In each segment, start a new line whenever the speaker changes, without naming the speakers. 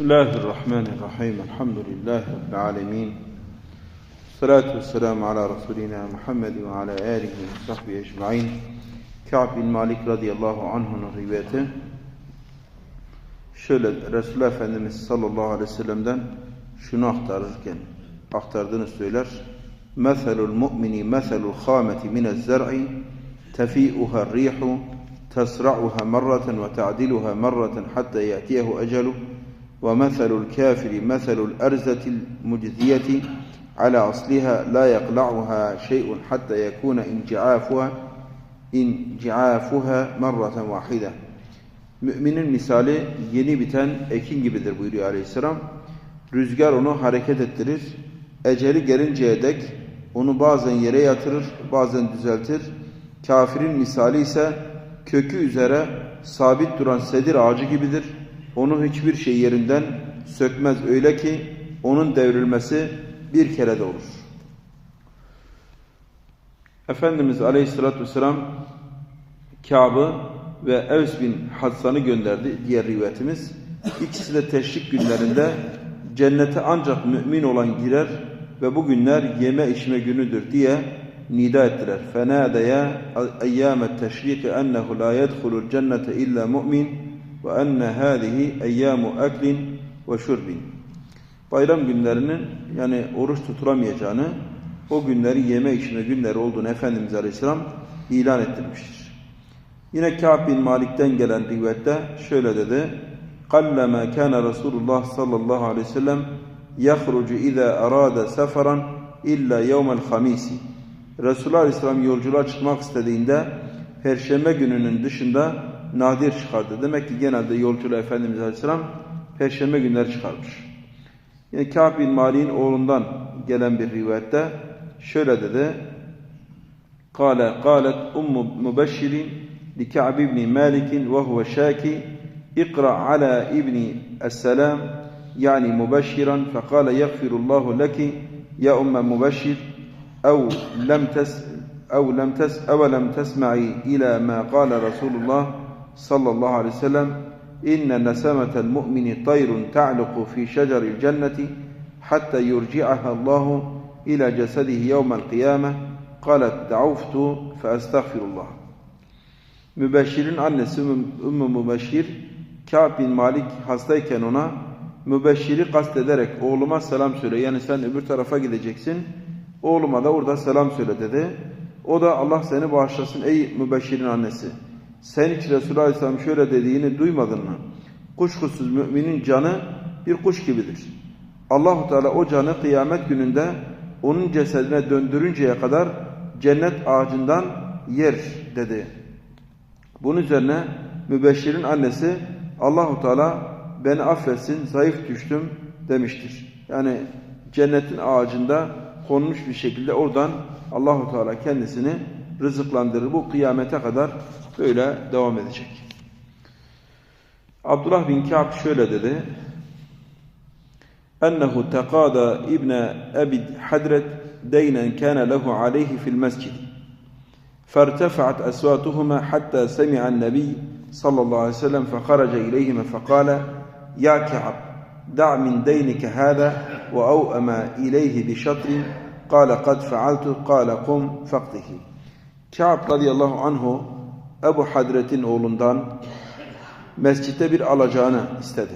بسم الله الرحمن الرحيم. الحمد لله رب العالمين. الصلاة والسلام على رسولنا محمد وعلى آله وصحبه أجمعين. كعب بن مالك رضي الله عنه من شلد شل رسول أفندم صلى الله عليه وسلم دان شنو أختاركن أختار دون السويلر مثل المؤمن مثل الخامة من الزرع. تفيئها الريح. تسرعها مرة وتعدلها مرة حتى يأتيه أجله ومثل الكافر مثل الأرزة المجزية على أصلها لا يقلعها شيء حتى يكون انجعافها انجعافها مرة واحدة Müminin misali yeni biten ekin gibidir buyuruyor aleyhisselam. Rüzgar onu hareket ettirir. Eceli gelinceye dek onu bazen yere yatırır, bazen düzeltir. Kafirin misali ise kökü üzere sabit duran sedir ağacı gibidir. Onu hiçbir şey yerinden sökmez öyle ki onun devrilmesi bir kere de olur. Efendimiz Aleyhisselatü Vesselam Kâb'ı ve Evs bin Hassan'ı gönderdi diğer rivayetimiz. İkisi de teşrik günlerinde cennete ancak mümin olan girer ve bu günler yeme içme günüdür diye nida ettiler. فَنَادَيَا اَيَّامَ التَّشْرِيقِ اَنَّهُ لَا يَدْخُلُ الْجَنَّةَ اِلَّا مُؤْمِنٌ وَاَنَّ هَذِهِ اَيَّامُ اَكْلٍ وَشُرْبٍ Bayram günlerinin yani oruç tutulamayacağını, o günleri yeme içme günleri olduğunu Efendimiz Aleyhisselam ilan ettirmiştir. Yine Ka'b bin Malik'ten gelen rivayette şöyle dedi. قَلَّمَا كَانَ Resulullah sallallahu aleyhi ve sellem يَخْرُجُ اِذَا أَرَادَ سَفَرًا اِلَّا يَوْمَ الْخَمِيسِ Resulullah Aleyhisselam yolculuğa çıkmak istediğinde Perşembe gününün dışında nadir çıkardı. Demek ki genelde yolculuğa Efendimiz Aleyhisselam perşembe günleri çıkarmış. Yani Kâb bin Mali'nin oğlundan gelen bir rivayette şöyle dedi. Kale, kâlet ummu mübeşşirin li Ka'b ibn Malik ve huve şâki ikra ala ibni es-selam yani mübeşşiran fekâle yagfirullahu leki ya umme mübeşşir ev lem tes ev lem tes ev lem tesma'i ila ma kâle Resulullah sallallahu aleyhi ve sellem inne nesemetel mu'mini tayrun ta'luku fi şeceril cenneti hatta yurci'aha Allahu ila cesedihi yevmel kıyame kalet da'uftu fe estağfirullah. Mübeşşir'in annesi Ümmü Mübeşşir Ka'b bin Malik hastayken ona Mübeşşir'i kastederek oğluma selam söyle. Yani sen öbür tarafa gideceksin. Oğluma da orada selam söyle dedi. O da Allah seni bağışlasın ey Mübeşşir'in annesi.'' Sen hiç Resulullah Aleyhisselam şöyle dediğini duymadın mı? Kuşkusuz müminin canı bir kuş gibidir. Allahu Teala o canı kıyamet gününde onun cesedine döndürünceye kadar cennet ağacından yer dedi. Bunun üzerine Mübeşşir'in annesi Allahu Teala beni affetsin zayıf düştüm demiştir. Yani cennetin ağacında konmuş bir şekilde oradan Allahu Teala kendisini rızıklandırır. Bu kıyamete kadar böyle devam edecek. Abdullah bin Ka'b şöyle dedi. Ennehu tekada ibne Ebid Hadret deynen kana lehu aleyhi fil mescid. فارتفعت أصواتهما حتى سمع النبي صلى الله عليه وسلم فخرج إليهما فقال يا كعب دع من دينك هذا وأوأم إليه بشطر قال قد فعلت قال قم فقده Ka'b radıyallahu anhu Ebu Hadret'in oğlundan mescitte bir alacağını istedi.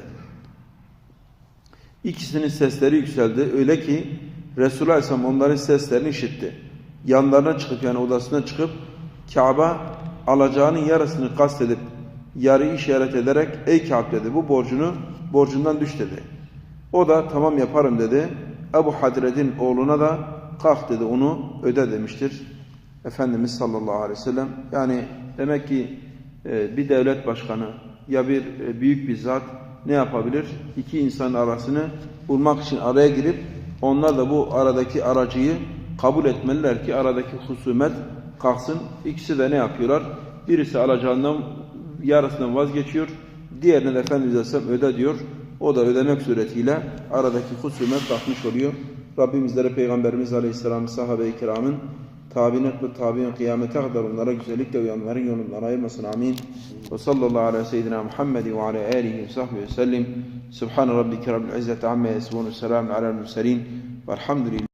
İkisinin sesleri yükseldi. Öyle ki Resulullah Aleyhisselam onların seslerini işitti. Yanlarına çıkıp yani odasına çıkıp Ka'b'a alacağının yarısını kastedip yarı işaret ederek ey Ka'b dedi bu borcunu borcundan düş dedi. O da tamam yaparım dedi. Ebu Hadret'in oğluna da kalk dedi onu öde demiştir. Efendimiz sallallahu aleyhi ve sellem yani demek ki bir devlet başkanı ya bir büyük bir zat ne yapabilir? İki insanın arasını bulmak için araya girip onlar da bu aradaki aracıyı kabul etmeliler ki aradaki husumet kalksın. İkisi de ne yapıyorlar? Birisi alacağından yarısından vazgeçiyor. Diğerine de Efendimiz Aleyhisselam öde diyor. O da ödemek suretiyle aradaki husumet kalkmış oluyor. Rabbimizlere Peygamberimiz Aleyhisselam sahabe-i kiramın tabi'in ve tabi'in kıyamete kadar onlara güzellikle uyanların yolundan ayırmasın. Amin. Ve sallallahu ala seyyidina Muhammed ve ala alihi ve sahbihi ve sellim. Subhan rabbike rabbil izzeti amma yasifun. Selamun alel murselin. Velhamdülillah.